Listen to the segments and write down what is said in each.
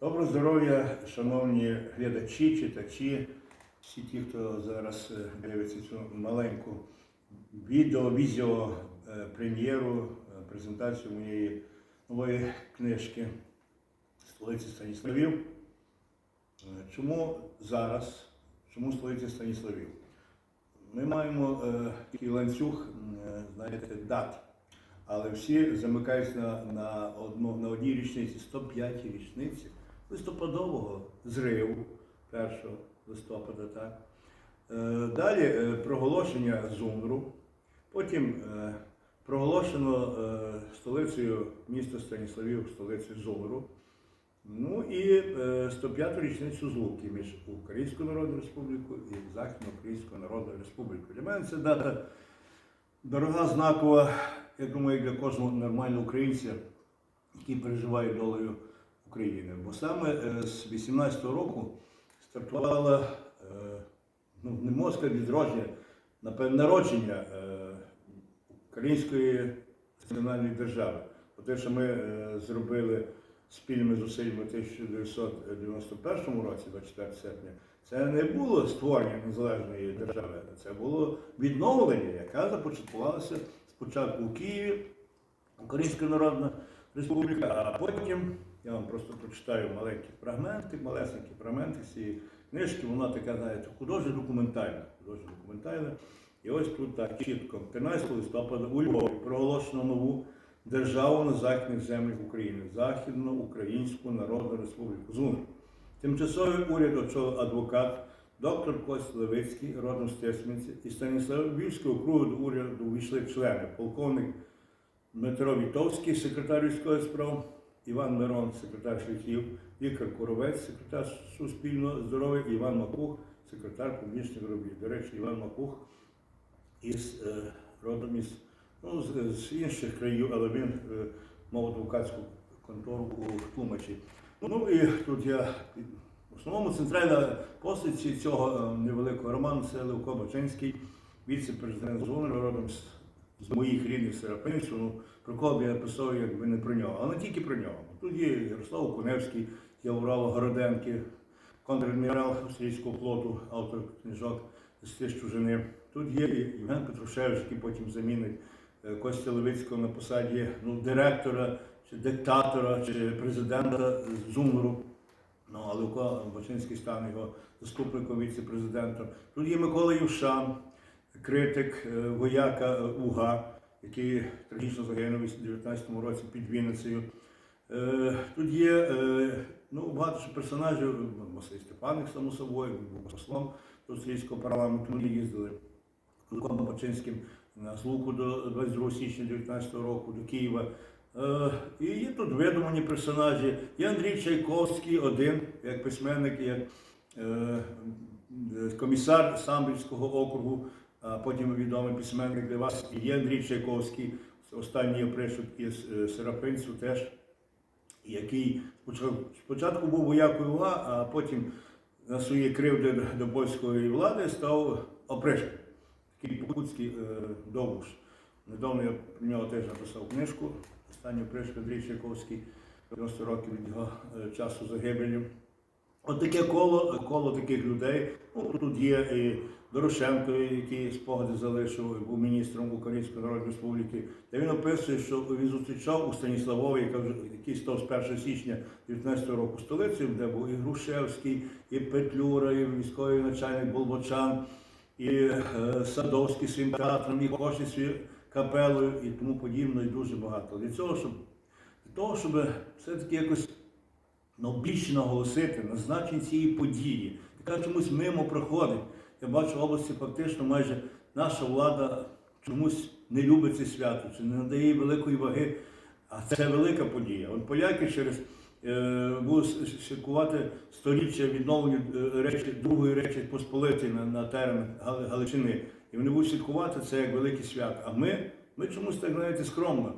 Доброго здоров'я, шановні глядачі, читачі, всі ті, хто зараз е, дивиться цю маленьку відео, візіо е, прем'єру, е, презентацію моєї нової книжки Столиці Станіславів. Чому зараз? Чому столиця Станіславів? Ми маємо такий ланцюг, знаєте, дат. Але всі замикаються на, на, одну, на одній річниці, 105 річниці листопадового зриву 1 листопада. Так? Е, далі е, проголошення ЗУНРу, потім е, проголошено столицею міста Станіславів, столицею ЗУНРу. Ну і е, 105 річницю злуки між Українською Народною Республікою і Західноукраїнською Народною Республікою. Для мене це дата дорога, знакова, я думаю, для кожного нормального українця, який переживає долею України. Бо саме е, з 18-го року стартувала, е, ну, не сказати відродження, напевне, народження е, української національної держави. Бо те, що ми зробили спільними зусиллями у 1991 році, 24 серпня, це не було створення незалежної держави, це було відновлення, яке започаткувалося спочатку у Києві, Українська Народна Республіка, а потім я вам просто прочитаю маленькі фрагменти, малесенькі фрагменти з цієї книжки. Вона така, знаєте, художньо документальна. Художньо документальна. І ось тут так чітко, 13 листопада у Львові проголошено нову державу на західних землях України, Західноукраїнську Народну Республіку ЗУН. Тимчасовий уряд очолив адвокат, доктор Кость Левицький, родом з і Станіслав Львівського округу до уряду увійшли члени, полковник Дмитро Вітовський, секретар військових справ, Іван Мирон, секретар шлюхів, Віктор Коровець, секретар Суспільного здоров'я, Іван Макух, секретар публічних робіт. До речі, Іван Макух із е, родом із, ну, з, з інших країв, але він е, мав адвокатську контору у Тлумачі. Ну і тут я в основному центральна постаті цього е, невеликого роману це Левко Бачинський, віце-президент ЗОН, родом з, з моїх рідних Серапинців. Ну, про кого б я написав, якби не про нього. Але не тільки про нього. Тут є Ярослав Коневський, є Урало Городенки, контр-адмірал австрійського флоту, автор книжок з чужини. Тут є Євген Петрушевич, який потім замінить е, Костя Левицького на посаді ну, директора, чи диктатора, чи президента ЗУНРу. Ну, а Левко Бачинський стане його заступником віце-президентом. Тут є Микола Юшан, критик, е, вояка УГА, який трагічно загинув у 19-му році під Вінницею. Е, Тут є е, ну, багато персонажів, Василь Степаник, само собою, він був послом до австрійського парламенту, ми їздили Луком Бачинським на злуку до 22 січня 19 року до Києва. І є тут видумані персонажі. Є Андрій Чайковський, один, як письменник, як комісар Самбірського округу, потім відомий письменник. І є Андрій Чайковський, останній опришок із е, Серапинцю теж, який спочатку- був воякою УА, а потім на свої кривди до польської влади став опришком. Такий покутський е, довбуш. Недавно я про нього теж написав книжку. Останній опришок Андрій Чайковський, 90 років від його е, часу загибелі. От таке коло, коло таких людей. Ну, тут є і Дорошенко, який спогади залишив, був міністром Української Народної Республіки. Де він описує, що він зустрічав у Станіславові, яка вже- який став з 1 січня 19 року столицею, де був і Грушевський, і Петлюра, і військовий начальник Болбочан, і е, Садовський своїм театром, і Коші своєю капелою і тому подібне, і дуже багато. Для цього, щоб для того, щоб все-таки якось більше наголосити на значенні цієї події, яка чомусь мимо проходить. Я бачу в області фактично майже наша влада чомусь не любить це свято, чи не надає їй великої ваги. А це велика подія. От поляки через е, будуть святкувати сторіччя відновлення е, речі, другої речі Посполитої на, на Гали- Галичини. І вони будуть святкувати це як велике свято. А ми, ми чомусь так знаєте скромно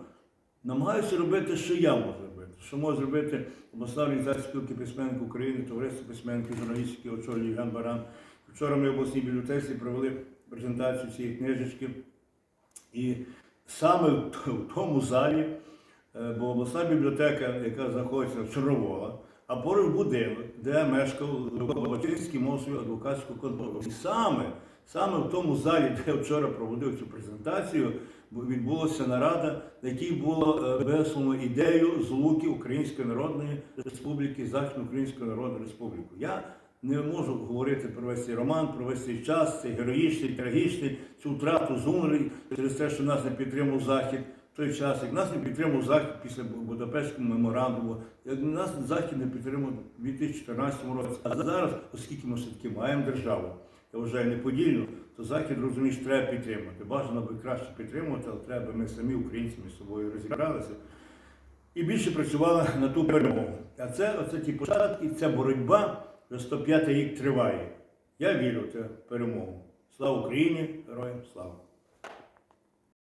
намагаюся робити, що я можу. Що може зробити обласна організація спілки письменників України, товариство письменників, журналістів, яке очолює Євген Баран. Вчора ми в обласній бібліотеці провели презентацію цієї книжечки. І саме в тому залі, е, бо обласна бібліотека, яка знаходиться в Чорновола, а поруч будинок, де мешкав Лобачинський мав свою адвокатську контору. І саме, саме в тому залі, де я вчора проводив цю презентацію, відбулася нарада, на якій було е, висловлено ідею злуки Української Народної Республіки, Західноукраїнської Народної Республіки. Я не можу говорити про весь цей роман, про весь цей час, цей героїчний, трагічний, цю втрату зумрій через те, що нас не підтримав Захід в той час, як нас не підтримав Захід після Будапештського меморандуму, як нас Захід не підтримав у 2014 році. А зараз, оскільки ми все-таки маємо державу, я вважаю неподільну, то Захід розуміє, що треба підтримати. Бажано би краще підтримувати, але треба ми самі українці між собою розібралися і більше працювали на ту перемогу. А це оце ті початки, ця боротьба вже 105 рік триває. Я вірю в цю перемогу. Слава Україні! Героям слава!